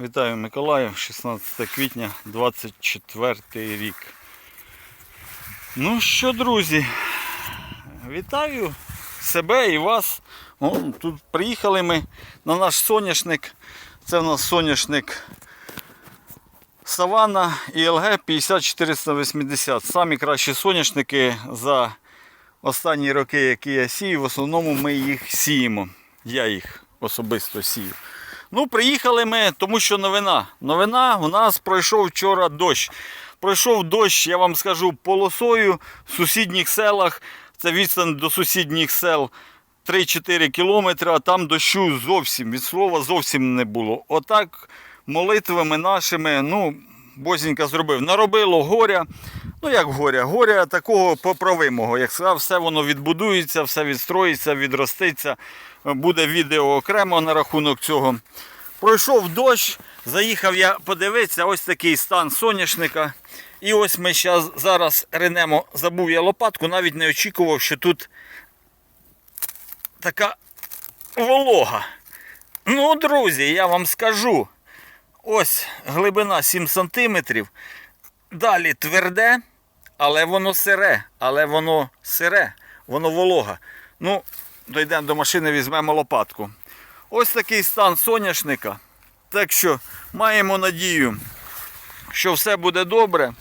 Вітаю Миколаїв, 16 квітня 24 рік. Ну що, друзі, вітаю себе і вас. О, тут приїхали ми на наш соняшник. Це в нас соняшник Савана ІЛГ 50480. Самі кращі соняшники за останні роки, які я сію. В основному ми їх сіємо. Я їх особисто сію. Ну, приїхали ми, тому що новина. Новина у нас пройшов вчора дощ. Пройшов дощ, я вам скажу, полосою в сусідніх селах. Це відстань до сусідніх сел 3-4 кілометри, а там дощу зовсім, від слова зовсім не було. Отак молитвами нашими, ну, Бозінька зробив. Наробило горя. Ну, як горя? Горя такого поправимого. Як сказав, все воно відбудується, все відстроїться, відроститься. Буде відео окремо на рахунок цього. Пройшов дощ, заїхав я подивитися, ось такий стан соняшника. І ось ми щас, зараз ринемо, забув я лопатку, навіть не очікував, що тут така волога. Ну, друзі, я вам скажу. Ось глибина 7 см. Далі тверде, але воно сире, але воно сире, воно волога. Ну, дійдемо до машини, візьмемо лопатку. Ось такий стан соняшника. Так що маємо надію, що все буде добре.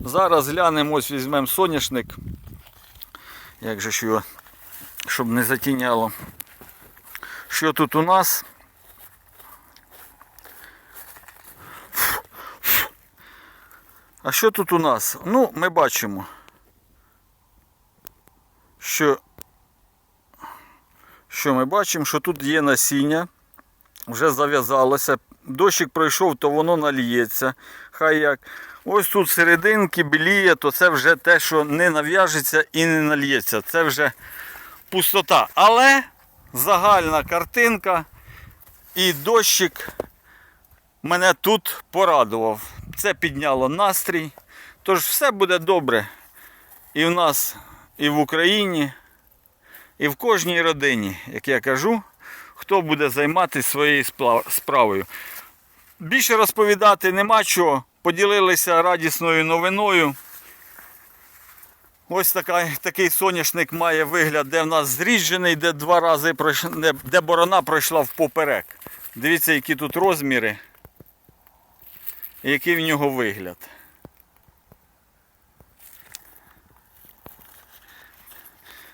Зараз глянемо, ось візьмемо соняшник. Як же ж його, щоб не затіняло. Що тут у нас? А що тут у нас? Ну, ми бачимо, що, що ми бачимо, що тут є насіння, вже зав'язалося. Дощик пройшов, то воно нальється. Хай як. Ось тут серединки біліє, то це вже те, що не нав'яжеться і не нальється. Це вже пустота. Але загальна картинка і дощик мене тут порадував. Це підняло настрій. Тож все буде добре і в нас, і в Україні, і в кожній родині, як я кажу, хто буде займатися своєю справою. Більше розповідати нема чого. Поділилися радісною новиною. Ось така, такий соняшник має вигляд, де в нас зріджений, де два рази пройш... де, борона пройшла впоперек. Дивіться, які тут розміри який в нього вигляд.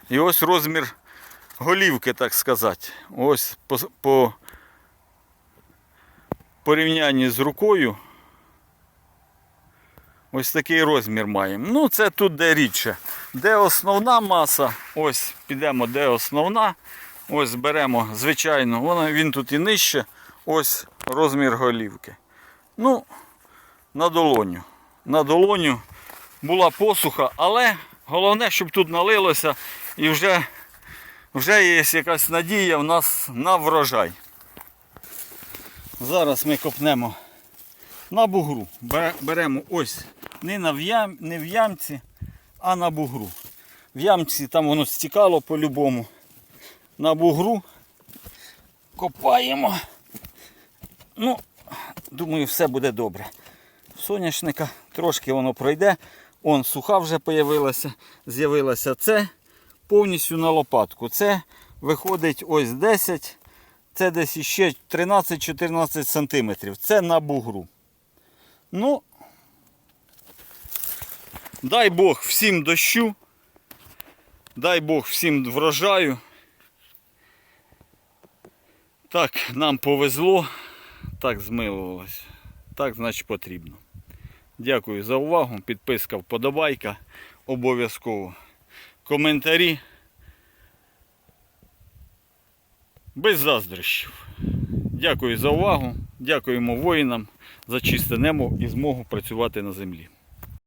І ось розмір голівки, так сказати. Ось по, по порівнянні з рукою. Ось такий розмір маємо. Ну, це тут де рідше. Де основна маса, ось підемо, де основна. Ось беремо, звичайно, він тут і нижче. Ось розмір голівки. Ну, на долоню. На долоню була посуха, але головне, щоб тут налилося і вже, вже є якась надія в нас на врожай. Зараз ми копнемо на бугру. Беремо ось не, на в ям, не в ямці, а на бугру. В ямці там воно стікало по-любому. На бугру копаємо. Ну, думаю, все буде добре. Соняшника трошки воно пройде. Он суха вже з'явилася. Це повністю на лопатку. Це виходить ось 10, це десь іще 13-14 сантиметрів. Це на бугру. Ну, дай Бог всім дощу. Дай Бог всім врожаю. Так, нам повезло, так змилувалось. Так, значить, потрібно. Дякую за увагу. Підписка, вподобайка. Обов'язково. Коментарі. Без заздрощів. Дякую за увагу. Дякуємо воїнам за чисте небо і змогу працювати на землі.